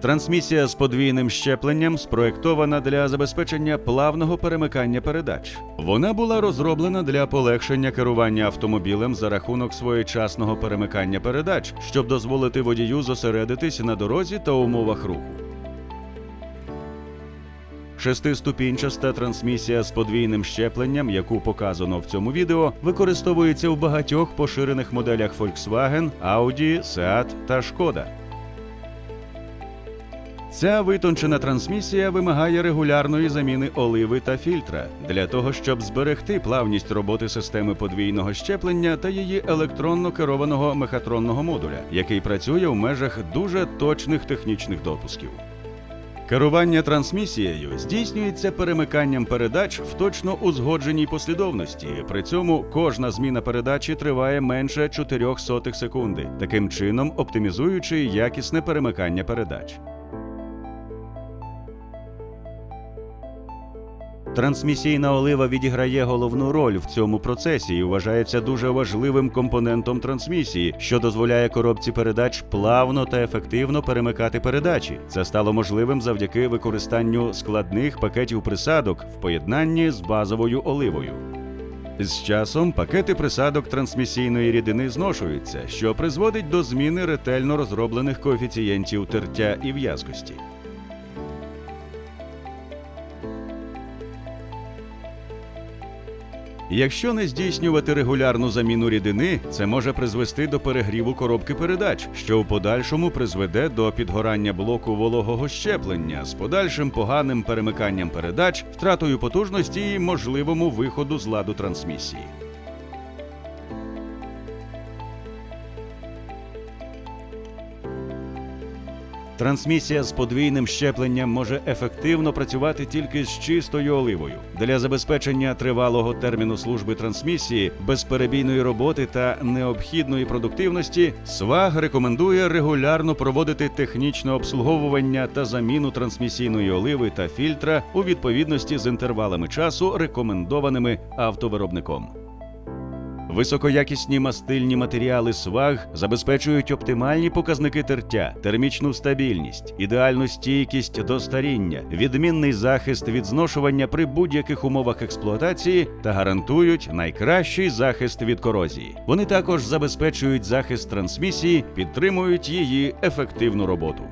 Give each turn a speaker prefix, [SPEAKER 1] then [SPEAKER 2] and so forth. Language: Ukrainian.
[SPEAKER 1] Трансмісія з подвійним щепленням спроектована для забезпечення плавного перемикання передач. Вона була розроблена для полегшення керування автомобілем за рахунок своєчасного перемикання передач, щоб дозволити водію зосередитись на дорозі та умовах руху. Шестиступінчаста трансмісія з подвійним щепленням, яку показано в цьому відео, використовується у багатьох поширених моделях Volkswagen, Audi, Seat та Шкода. Ця витончена трансмісія вимагає регулярної заміни оливи та фільтра для того, щоб зберегти плавність роботи системи подвійного щеплення та її електронно керованого мехатронного модуля, який працює в межах дуже точних технічних допусків. Керування трансмісією здійснюється перемиканням передач в точно узгодженій послідовності. При цьому кожна зміна передачі триває менше 4 сотих секунди, таким чином оптимізуючи якісне перемикання передач. Трансмісійна олива відіграє головну роль в цьому процесі і вважається дуже важливим компонентом трансмісії, що дозволяє коробці передач плавно та ефективно перемикати передачі. Це стало можливим завдяки використанню складних пакетів присадок в поєднанні з базовою оливою. З часом пакети присадок трансмісійної рідини зношуються, що призводить до зміни ретельно розроблених коефіцієнтів тертя і в'язкості. Якщо не здійснювати регулярну заміну рідини, це може призвести до перегріву коробки передач, що в подальшому призведе до підгорання блоку вологого щеплення з подальшим поганим перемиканням передач, втратою потужності і можливому виходу з ладу трансмісії. Трансмісія з подвійним щепленням може ефективно працювати тільки з чистою оливою. Для забезпечення тривалого терміну служби трансмісії, безперебійної роботи та необхідної продуктивності, СВАГ рекомендує регулярно проводити технічне обслуговування та заміну трансмісійної оливи та фільтра у відповідності з інтервалами часу, рекомендованими автовиробником. Високоякісні мастильні матеріали сваг забезпечують оптимальні показники тертя, термічну стабільність, ідеальну стійкість до старіння, відмінний захист від зношування при будь-яких умовах експлуатації та гарантують найкращий захист від корозії. Вони також забезпечують захист трансмісії, підтримують її ефективну роботу.